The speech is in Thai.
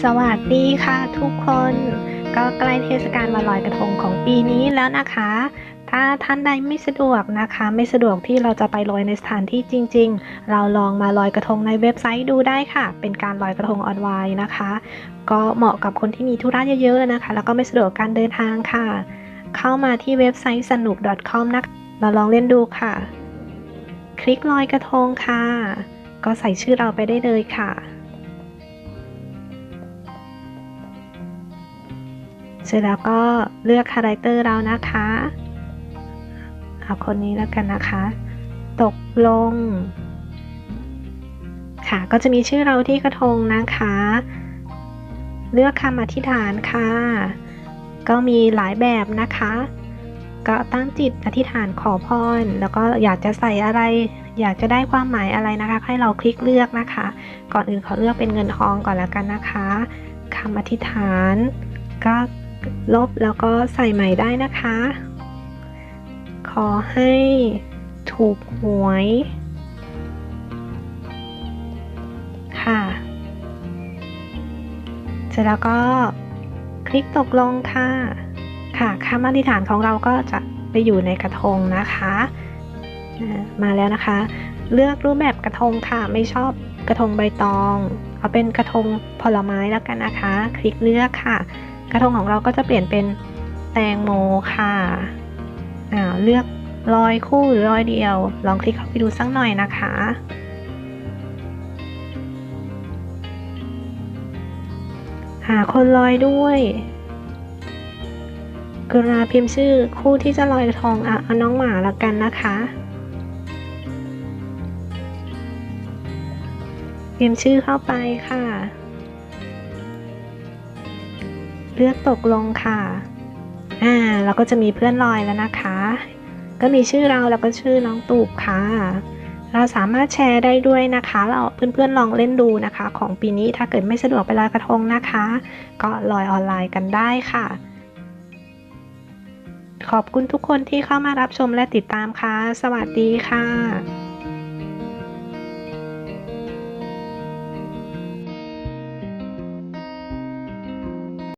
สวัสดีค่ะทุกคน ก็ใกล้เทศกาลวันลอยกระทงของปีนี้แล้วนะคะ ถ้าท่านใดไม่สะดวกนะคะ ไม่สะดวกที่เราจะไปลอยในสถานที่จริง ๆ เราลองมาลอยกระทงในเว็บไซต์ดูได้ค่ะ เป็นการลอยกระทงออนไลน์นะคะ ก็เหมาะกับคนที่มีธุระเยอะๆนะคะ แล้วก็ไม่สะดวกการเดินทางค่ะ เข้ามาที่เว็บไซต์สนุก .com นะคะมาลองเล่นดูค่ะ คลิกลอยกระทงค่ะ ก็ใส่ชื่อเราไปได้เลยค่ะ ร็จแล้วก็เลือกคาแรคเตอร์เรานะคะเอาคนนี้แล้วกันนะคะ ตกลง ค่ะก็จะมีชื่อเราที่กระทงนะคะ เลือกคำอธิษฐานค่ะ ก็มีหลายแบบนะคะ ก็ตั้งจิตอธิษฐานขอพร แล้วก็อยากจะใส่อะไร อยากจะได้ความหมายอะไรนะคะ ให้เราคลิกเลือกนะคะ ก่อนอื่นขอเลือกเป็นเงินทองก่อนแล้วกันนะคะคำอธิษฐานก็ ลบแล้วก็ใส่ใหม่ได้นะคะ ขอให้ถูกหวย ค่ะ เสร็จแล้วก็คลิกตกลงค่ะ ค่ะคำอธิษฐานของเราก็จะไปอยู่ในกระทงนะคะ มาแล้วนะคะ เลือกรูปแบบกระทงค่ะ ไม่ชอบกระทงใบตอง เอาเป็นกระทงผลไม้แล้วกันนะคะ คลิกเลือกค่ะ กระทงของเราก็จะเปลี่ยนเป็นแตงโมค่ะอ่าเลือกรอยคู่หรือรอยเดียว ลองคลิกเข้าไปดูสักหน่อยนะคะ หาคนลอยด้วยกราพิมพ์ชื่อคู่ที่จะลอยกระทงอะเอาน้องหมาละกันนะคะพิมพ์ชื่อเข้าไปค่ะ เลือกตกลงค่ะ อ่า เราก็จะมีเพื่อนลอยแล้วนะคะ ก็มีชื่อเราแล้วก็ชื่อน้องตูบค่ะ เราสามารถแชร์ได้ด้วยนะคะ เราเพื่อนๆลองเล่นดูนะคะ ของปีนี้ถ้าเกิดไม่สะดวกไปลอยกระทงนะคะ ก็ลอยออนไลน์กันได้ค่ะ ขอบคุณทุกคนที่เข้ามารับชมและติดตามค่ะ สวัสดีค่ะ